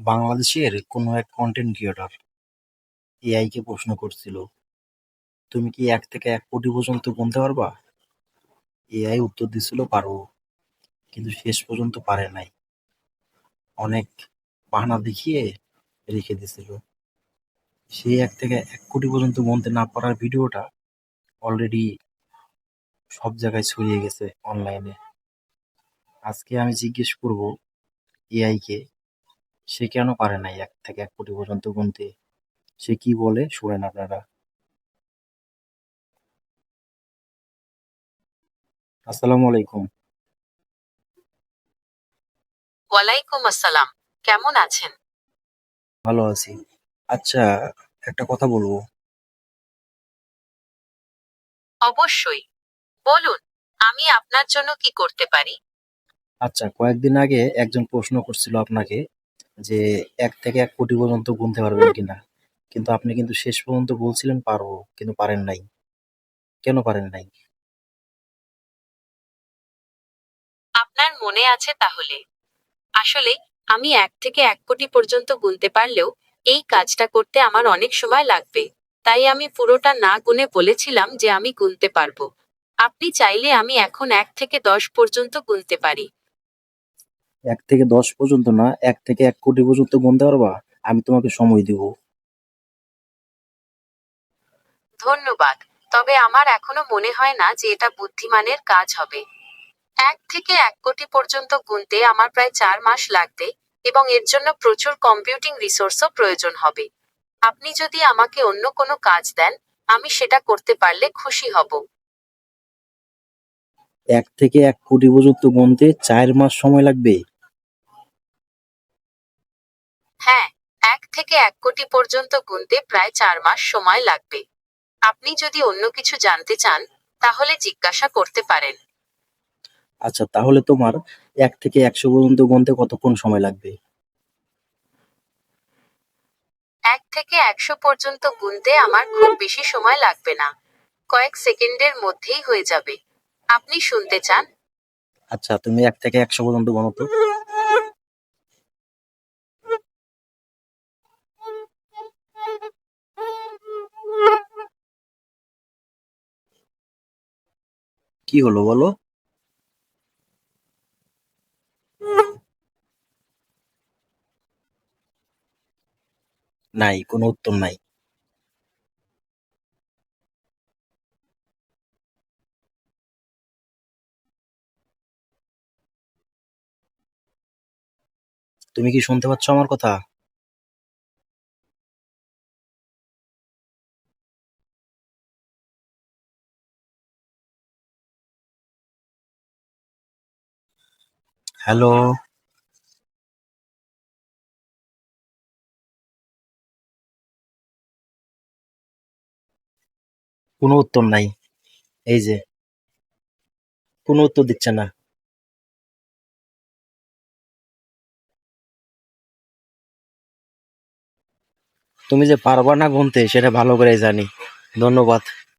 বাংলাদেশের কোনো এক কন্টেন্ট ক্রিয়েটর এআই কে প্রশ্ন করছিল, তুমি কি এক থেকে এক কোটি পর্যন্ত গুনতে পারবা? এআই উত্তর দিছিল, পারব। কিন্তু শেষ পর্যন্ত পারে নাই। অনেক বাহানা দেখিয়ে রেখে দিছিল। সে এক থেকে এক কোটি পর্যন্ত গুনতে না পারার ভিডিওটা অলরেডি সব জায়গায় ছড়িয়ে গেছে অনলাইনে আজকে আমি জিজ্ঞেস করব এআই কে সে কেন পারে নাই এক থেকে এক কোটি পর্যন্ত গুনতে? সে কি বলে? শোনেন আপনারা। আসসালামু আলাইকুম। ওয়ালাইকুম আসসালাম। কেমন আছেন? ভালো আছি। আচ্ছা একটা কথা বলব। অবশ্যই। বলুন আমি আপনার জন্য কি করতে পারি? আচ্ছা কয়েকদিন আগে একজন প্রশ্ন করছিল আপনাকে। যে এক থেকে এক কোটি পর্যন্ত গুনতে পারবেন কিনা। কিন্তু আপনি কিন্তু শেষ পর্যন্ত বলছিলেন পারব, কিন্তু পারেন নাই। কেন পারেন নাই? আপনার মনে আছে তাহলে? আসলে আমি এক থেকে এক কোটি পর্যন্ত গুনতে পারলেও এই কাজটা করতে আমার অনেক সময় লাগবে। তাই আমি পুরোটা না গুনে বলেছিলাম যে আমি গুনতে পারব। আপনি চাইলে আমি এখন এক থেকে দশ পর্যন্ত গুনতে পারি। এক থেকে দশ পর্যন্ত না এক থেকে এক কোটি পর্যন্ত গুনতে পারবা? আমি তোমাকে সময় দিব। ধন্যবাদ। তবে আমার এখনও মনে হয় না যে এটা বুদ্ধিমানের কাজ হবে। এক থেকে এক কোটি পর্যন্ত গুনতে আমার প্রায় চার মাস লাগবে এবং এর জন্য প্রচুর কম্পিউটিং রিসোর্সও প্রয়োজন হবে। আপনি যদি আমাকে অন্য কোনো কাজ দেন আমি সেটা করতে পারলে খুশি হব। এক থেকে এক কোটি পর্যন্ত গুনতে চার মাস সময় লাগবে? থেকে এক কোটি পর্যন্ত গুনতে প্রায় চার মাস সময় লাগবে। আপনি যদি অন্য কিছু জানতে চান তাহলে জিজ্ঞাসা করতে পারেন। আচ্ছা তাহলে তোমার এক থেকে একশো পর্যন্ত গুনতে কতক্ষণ সময় লাগবে? এক থেকে একশো পর্যন্ত গুনতে আমার খুব বেশি সময় লাগবে না। কয়েক সেকেন্ডের মধ্যেই হয়ে যাবে। আপনি শুনতে চান? আচ্ছা তুমি এক থেকে একশো পর্যন্ত গণো কি হলো বলো? নাই কোনো উত্তর নাই। তুমি কি শুনতে পাচ্ছ আমার কথা? হ্যালো। কোনো উত্তর নাই। এই যে। কোনো উত্তর দিচ্ছে না। তুমি যে পারবা না গুনতে সেটা ভালো করে জানি। ধন্যবাদ।